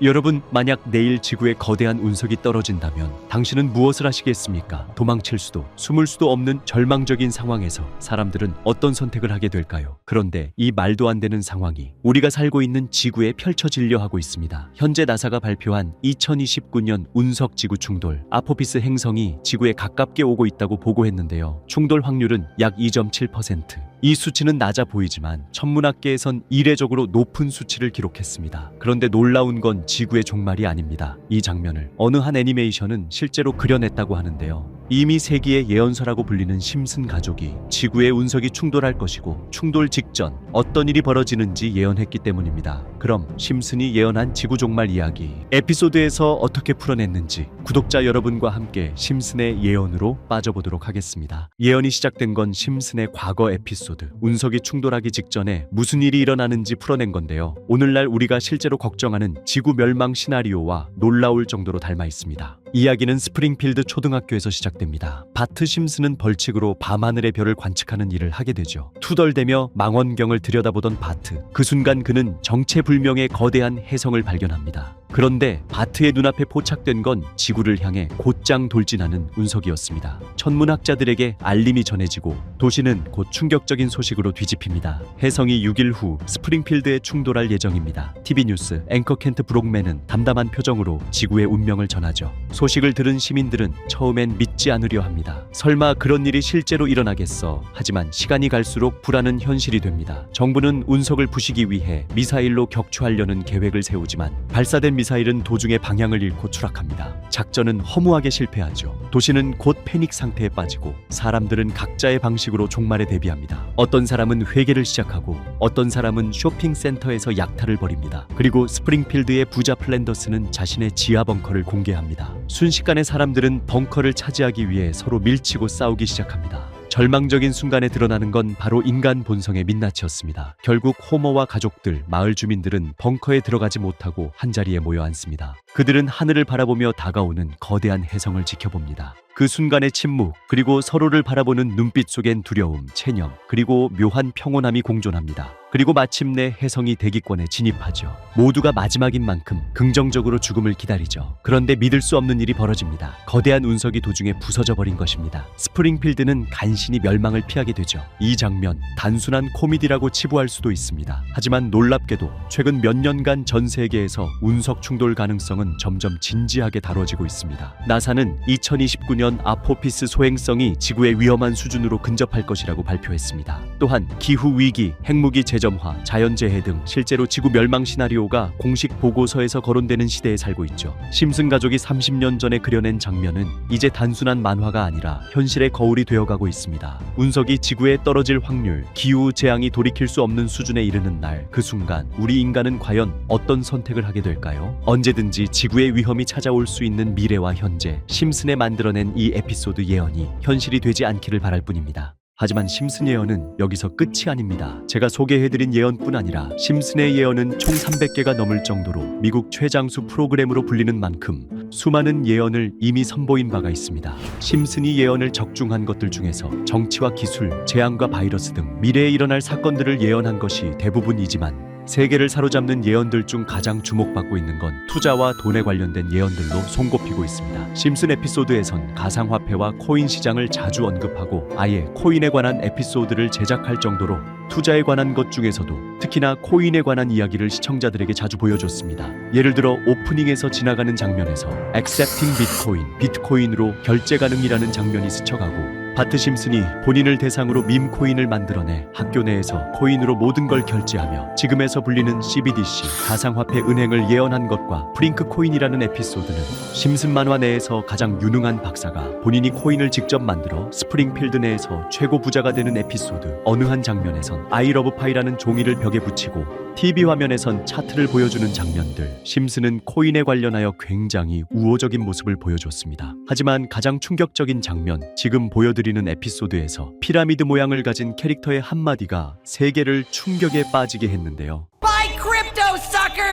여러분, 만약 내일 지구에 거대한 운석이 떨어진다면 당신은 무엇을 하시겠습니까? 도망칠 수도, 숨을 수도 없는 절망적인 상황에서 사람들은 어떤 선택을 하게 될까요? 그런데 이 말도 안 되는 상황이 우리가 살고 있는 지구에 펼쳐지려 하고 있습니다. 현재 나사가 발표한 2029년 운석 지구 충돌, 아포피스 행성이 지구에 가깝게 오고 있다고 보고했는데요. 충돌 확률은 약 2.7%. 이 수치는 낮아 보이지만 천문학계에선 이례적으로 높은 수치를 기록했습니다. 그런데 놀라운 건 지구의 종말이 아닙니다. 이 장면을 어느 한 애니메이션은 실제로 그려냈다고 하는데요. 이미 세기의 예언서라고 불리는 심슨 가족이 지구의 운석이 충돌할 것이고 충돌 직전 어떤 일이 벌어지는지 예언했기 때문입니다. 그럼 심슨이 예언한 지구 종말 이야기 에피소드에서 어떻게 풀어냈는지 구독자 여러분과 함께 심슨의 예언으로 빠져보도록 하겠습니다. 예언이 시작된 건 심슨의 과거 에피소드 운석이 충돌하기 직전에 무슨 일이 일어나는지 풀어낸 건데요. 오늘날 우리가 실제로 걱정하는 지구 멸망 시나리오와 놀라울 정도로 닮아 있습니다. 이야기는 스프링필드 초등학교에서 시작됩니다. 바트 심슨은 벌칙으로 밤하늘의 별을 관측하는 일을 하게 되죠. 투덜대며 망원경을 들여다보던 바트. 그 순간 그는 정체불명의 거대한 혜성을 발견합니다. 그런데 바트의 눈앞에 포착된 건 지구를 향해 곧장 돌진하는 운석이었습니다. 천문학자들에게 알림이 전해지고 도시는 곧 충격적인 소식으로 뒤집힙니다. 혜성이 6일 후 스프링필드에 충돌할 예정입니다. TV 뉴스 앵커 켄트 브록맨은 담담한 표정으로 지구의 운명을 전하죠. 소식을 들은 시민들은 처음엔 믿지 않으려 합니다. 설마 그런 일이 실제로 일어나겠어. 하지만 시간이 갈수록 불안은 현실이 됩니다. 정부는 운석을 부시기 위해 미사일로 격추하려는 계획을 세우지만 발사된 미사일은 도중에 방향을 잃고 추락합니다. 작전은 허무하게 실패하죠. 도시는 곧 패닉 상태에 빠지고 사람들은 각자의 방식으로 종말에 대비합니다. 어떤 사람은 회개를 시작하고 어떤 사람은 쇼핑센터에서 약탈을 벌입니다. 그리고 스프링필드의 부자 플랜더스는 자신의 지하 벙커를 공개합니다. 순식간에 사람들은 벙커를 차지하기 위해 서로 밀치고 싸우기 시작합니다. 절망적인 순간에 드러나는 건 바로 인간 본성의 민낯이었습니다. 결국 호머와 가족들, 마을 주민들은 벙커에 들어가지 못하고 한자리에 모여 앉습니다. 그들은 하늘을 바라보며 다가오는 거대한 혜성을 지켜봅니다. 그 순간의 침묵, 그리고 서로를 바라보는 눈빛 속엔 두려움, 체념, 그리고 묘한 평온함이 공존합니다. 그리고 마침내 혜성이 대기권에 진입하죠. 모두가 마지막인 만큼 긍정적으로 죽음을 기다리죠. 그런데 믿을 수 없는 일이 벌어집니다. 거대한 운석이 도중에 부서져 버린 것입니다. 스프링필드는 간신히 멸망을 피하게 되죠. 이 장면 단순한 코미디라고 치부할 수도 있습니다. 하지만 놀랍게도 최근 몇 년간 전 세계에서 운석 충돌 가능성은 점점 진지하게 다뤄지고 있습니다. 나사는 2029년 아포피스 소행성이 지구의 위험한 수준으로 근접할 것이라고 발표했습니다. 또한 기후 위기, 핵무기 재점화, 자연재해 등 실제로 지구 멸망 시나리오가 공식 보고서에서 거론되는 시대에 살고 있죠. 심슨 가족이 30년 전에 그려낸 장면은 이제 단순한 만화가 아니라 현실의 거울이 되어가고 있습니다. 운석이 지구에 떨어질 확률, 기후 재앙이 돌이킬 수 없는 수준에 이르는 날, 그 순간 우리 인간은 과연 어떤 선택을 하게 될까요? 언제든지 지구의 위험이 찾아올 수 있는 미래와 현재, 심슨에 만들어낸 이 에피소드 예언이 현실이 되지 않기를 바랄 뿐입니다. 하지만 심슨 예언은 여기서 끝이 아닙니다. 제가 소개해드린 예언뿐 아니라 심슨의 예언은 총 300개가 넘을 정도로 미국 최장수 프로그램으로 불리는 만큼 수많은 예언을 이미 선보인 바가 있습니다. 심슨이 예언을 적중한 것들 중에서 정치와 기술, 재앙과 바이러스 등 미래에 일어날 사건들을 예언한 것이 대부분이지만 세계를 사로잡는 예언들 중 가장 주목받고 있는 건 투자와 돈에 관련된 예언들로 손꼽히고 있습니다. 심슨 에피소드에선 가상화폐와 코인 시장을 자주 언급하고 아예 코인에 관한 에피소드를 제작할 정도로 투자에 관한 것 중에서도 특히나 코인에 관한 이야기를 시청자들에게 자주 보여줬습니다. 예를 들어 오프닝에서 지나가는 장면에서 accepting 비트코인, 비트코인으로 결제 가능이라는 장면이 스쳐가고 바트 심슨이 본인을 대상으로 밈 코인을 만들어내 학교 내에서 코인으로 모든 걸 결제하며 지금에서 불리는 CBDC 가상화폐 은행을 예언한 것과 프링크 코인이라는 에피소드는 심슨 만화 내에서 가장 유능한 박사가 본인이 코인을 직접 만들어 스프링필드 내에서 최고 부자가 되는 에피소드 어느 한 장면에선 아이러브 파이라는 종이를 벽에 붙이고 TV 화면에선 차트를 보여주는 장면들 심슨은 코인에 관련하여 굉장히 우호적인 모습을 보여줬습니다. 하지만 가장 충격적인 장면 지금 보여드 리는 에피소드에서 피라미드 모양을 가진 캐릭터의 한마디가 세계를 충격에 빠지게 했는데요. Buy crypto!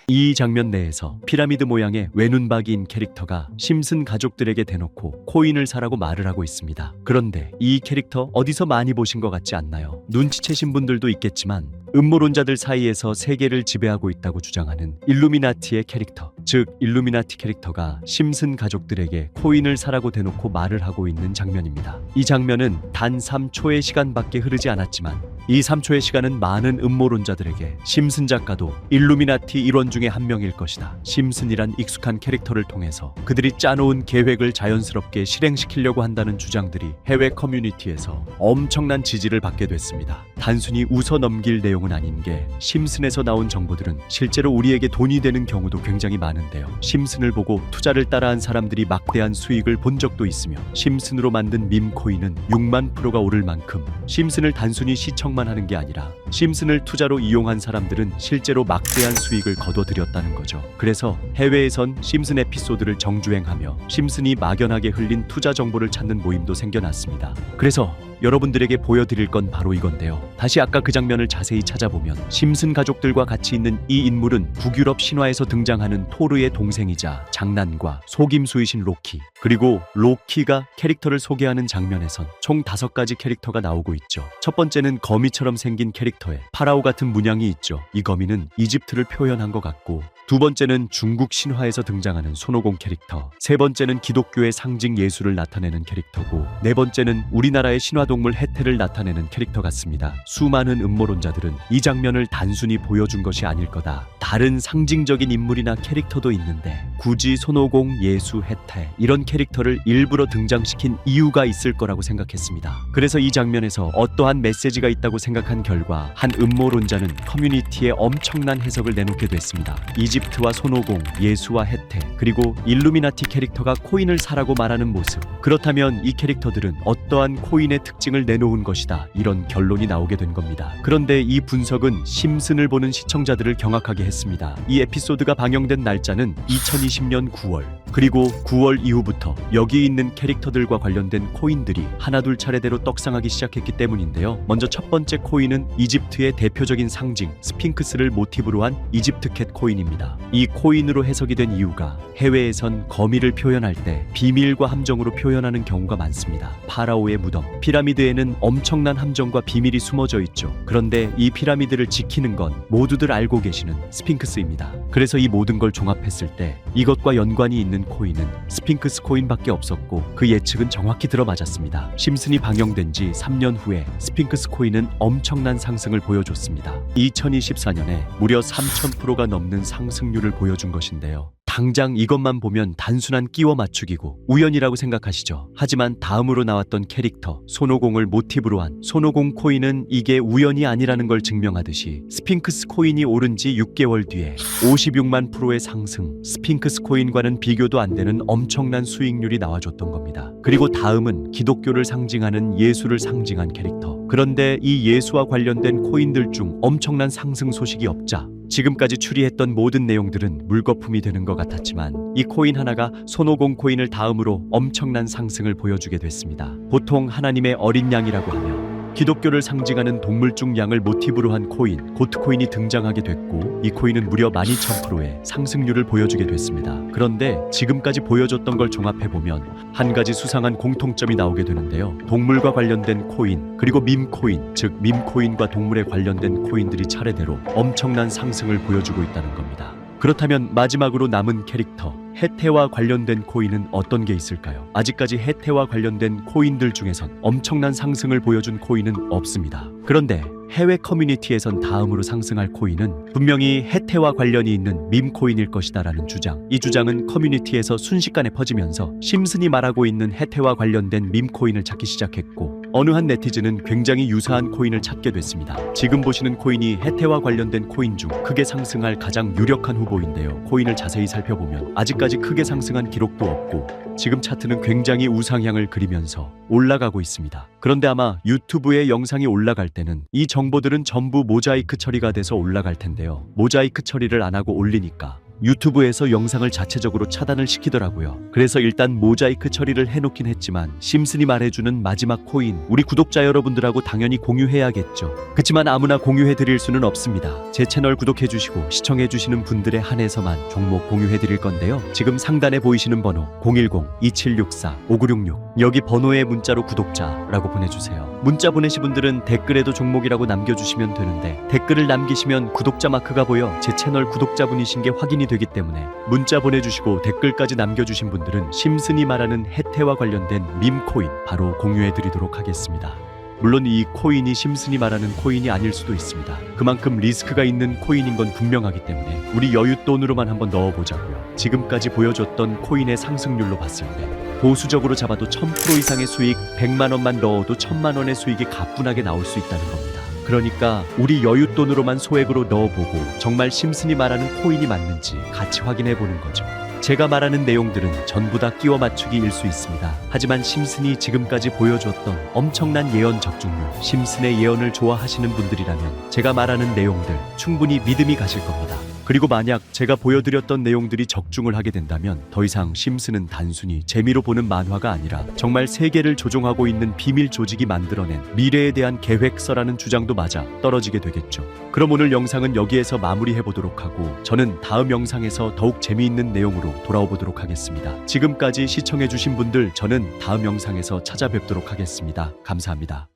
이 장면 내에서 피라미드 모양의 외눈박이인 캐릭터가 심슨 가족들에게 대놓고 코인을 사라고 말을 하고 있습니다. 그런데 이 캐릭터 어디서 많이 보신 것 같지 않나요? 눈치채신 분들도 있겠지만 음모론자들 사이에서 세계를 지배하고 있다고 주장하는 일루미나티의 캐릭터 즉 일루미나티 캐릭터가 심슨 가족들에게 코인을 사라고 대놓고 말을 하고 있는 장면입니다. 이 장면은 단 3초의 시간밖에 흐르지 않았지만 이 3초의 시간은 많은 음모론자들에게 심슨 작가도 일루미나티 일원 중에 한 명일 것이다. 심슨이란 익숙한 캐릭터를 통해서 그들이 짜놓은 계획을 자연스럽게 실행시키려고 한다는 주장들이 해외 커뮤니티에서 엄청난 지지를 받게 됐습니다. 단순히 웃어 넘길 내용은 아닌 게 심슨에서 나온 정보들은 실제로 우리에게 돈이 되는 경우도 굉장히 많은데요. 심슨을 보고 투자를 따라한 사람들이 막대한 수익을 본 적도 있으며 심슨으로 만든 밈 코인은 6만 프로가 오를 만큼 심슨을 단순히 시청 만 하는 게 아니라 심슨을 투자로 이용한 사람들은 실제로 막대한 수익을 거둬들였다는 거죠. 그래서 해외에선 심슨 에피소드를 정주행하며 심슨이 막연하게 흘린 투자 정보를 찾는 모임도 생겨났습니다. 그래서 여러분들에게 보여드릴 건 바로 이건데요. 다시 아까 그 장면을 자세히 찾아보면 심슨 가족들과 같이 있는 이 인물은 북유럽 신화에서 등장하는 토르의 동생이자 장난과 속임수이신 로키 그리고 로키가 캐릭터를 소개하는 장면에선 총 다섯 가지 캐릭터가 나오고 있죠. 첫 번째는 거미 처럼 생긴 캐릭터에 파라오 같은 문양이 있죠. 이 거미는 이집트를 표현한 것 같고 두 번째는 중국 신화에서 등장하는 손오공 캐릭터, 세 번째는 기독교의 상징 예수를 나타내는 캐릭터고, 네 번째는 우리나라의 신화동물 해태를 나타내는 캐릭터 같습니다. 수많은 음모론자들은 이 장면을 단순히 보여준 것이 아닐 거다. 다른 상징적인 인물이나 캐릭터도 있는데 굳이 손오공, 예수, 해태 이런 캐릭터를 일부러 등장시킨 이유가 있을 거라고 생각했습니다. 그래서 이 장면에서 어떠한 메시지가 있다고 생각한 결과 한 음모론자는 커뮤니티에 엄청난 해석을 내놓게 됐습니다. 이집트와 손오공, 예수와 해태, 그리고 일루미나티 캐릭터가 코인을 사라고 말하는 모습. 그렇다면 이 캐릭터들은 어떠한 코인의 특징을 내놓은 것이다. 이런 결론이 나오게 된 겁니다. 그런데 이 분석은 심슨을 보는 시청자들을 경악하게 했습니다. 이 에피소드가 방영된 날짜는 2020년 9월. 그리고 9월 이후부터 여기 있는 캐릭터들과 관련된 코인들이 하나둘 차례대로 떡상하기 시작했기 때문인데요. 먼저 첫 번째 코인은 이집트의 대표적인 상징 스핑크스를 모티브로 한 이집트 캣 코인입니다. 이 코인으로 해석이 된 이유가 해외에선 거미를 표현할 때 비밀과 함정으로 표현하는 경우가 많습니다. 파라오의 무덤, 피라미드에는 엄청난 함정과 비밀이 숨어져 있죠. 그런데 이 피라미드를 지키는 건 모두들 알고 계시는 스핑크스입니다. 그래서 이 모든 걸 종합했을 때 이것과 연관이 있는 코인은 스핑크스 코인밖에 없었고 그 예측은 정확히 들어맞았습니다. 심슨이 방영된 지 3년 후에 스핑크스 코인은 엄청난 상승을 보여줬습니다. 2024년에 무려 3,000%가 넘는 상승률을 보여준 것인데요. 당장 이것만 보면 단순한 끼워 맞추기고 우연이라고 생각하시죠. 하지만 다음으로 나왔던 캐릭터 손오공을 모티브로 한 손오공 코인은 이게 우연이 아니라는 걸 증명하듯이 스핑크스 코인이 오른 지 6개월 뒤에 56만 프로의 상승 스핑크스 코인과는 비교도 안 되는 엄청난 수익률이 나와줬던 겁니다. 그리고 다음은 기독교를 상징하는 예수를 상징한 캐릭터 그런데 이 예수와 관련된 코인들 중 엄청난 상승 소식이 없자 지금까지 추리했던 모든 내용들은 물거품이 되는 것 같았지만 이 코인 하나가 손오공 코인을 다음으로 엄청난 상승을 보여주게 됐습니다. 보통 하나님의 어린 양이라고 하며 기독교를 상징하는 동물 중 양을 모티브로 한 코인 고트코인이 등장하게 됐고 이 코인은 무려 12,000%의 상승률을 보여주게 됐습니다. 그런데 지금까지 보여줬던 걸 종합해 보면 한 가지 수상한 공통점이 나오게 되는데요. 동물과 관련된 코인 그리고 밈 코인 즉 밈 코인과 동물에 관련된 코인들이 차례대로 엄청난 상승을 보여주고 있다는 겁니다. 그렇다면 마지막으로 남은 캐릭터 해태와 관련된 코인은 어떤 게 있을까요? 아직까지 해태와 관련된 코인들 중에선 엄청난 상승을 보여준 코인은 없습니다. 그런데 해외 커뮤니티에선 다음으로 상승할 코인은 분명히 해태와 관련이 있는 밈 코인일 것이다라는 주장. 이 주장은 커뮤니티에서 순식간에 퍼지면서 심슨이 말하고 있는 해태와 관련된 밈 코인을 찾기 시작했고 어느 한 네티즌은 굉장히 유사한 코인을 찾게 됐습니다. 지금 보시는 코인이 해태와 관련된 코인 중 크게 상승할 가장 유력한 후보인데요. 코인을 자세히 살펴보면 아직까지 크게 상승한 기록도 없고 지금 차트는 굉장히 우상향을 그리면서 올라가고 있습니다. 그런데 아마 유튜브에 영상이 올라갈 때는 이 정보들은 전부 모자이크 처리가 돼서 올라갈 텐데요. 모자이크 처리를 안 하고 올리니까 유튜브에서 영상을 자체적으로 차단을 시키더라고요. 그래서 일단 모자이크 처리를 해놓긴 했지만 심슨이 말해주는 마지막 코인 우리 구독자 여러분들하고 당연히 공유해야겠죠. 그치만 아무나 공유해드릴 수는 없습니다. 제 채널 구독해주시고 시청해주시는 분들에 한해서만 종목 공유해드릴 건데요. 지금 상단에 보이시는 번호 010-2764-5966 여기 번호에 문자로 구독자라고 보내주세요. 문자 보내신 분들은 댓글에도 종목이라고 남겨주시면 되는데 댓글을 남기시면 구독자 마크가 보여 제 채널 구독자분이신 게 확인이 확인이 되기 때문에 문자 보내주시고 댓글까지 남겨주신 분들은 심슨이 말하는 혜태와 관련된 밈 코인 바로 공유해드리도록 하겠습니다. 물론 이 코인이 심슨이 말하는 코인이 아닐 수도 있습니다. 그만큼 리스크가 있는 코인인 건 분명하기 때문에 우리 여윳돈으로만 한번 넣어보자고요. 지금까지 보여줬던 코인의 상승률로 봤을 때 보수적으로 잡아도 1000% 이상의 수익, 100만 원만 넣어도 1000만 원의 수익이 가뿐하게 나올 수 있다는 겁니다. 그러니까 우리 여윳돈으로만 소액으로 넣어보고 정말 심슨이 말하는 코인이 맞는지 같이 확인해 보는 거죠. 제가 말하는 내용들은 전부 다 끼워 맞추기일 수 있습니다. 하지만 심슨이 지금까지 보여주었던 엄청난 예언 적중률, 심슨의 예언을 좋아하시는 분들이라면 제가 말하는 내용들 충분히 믿음이 가실 겁니다. 그리고 만약 제가 보여드렸던 내용들이 적중을 하게 된다면 더 이상 심슨은 단순히 재미로 보는 만화가 아니라 정말 세계를 조종하고 있는 비밀 조직이 만들어낸 미래에 대한 계획서라는 주장도 맞아 떨어지게 되겠죠. 그럼 오늘 영상은 여기에서 마무리해 보도록 하고 저는 다음 영상에서 더욱 재미있는 내용으로 돌아오도록 하겠습니다. 지금까지 시청해 주신 분들 저는 다음 영상에서 찾아뵙도록 하겠습니다. 감사합니다.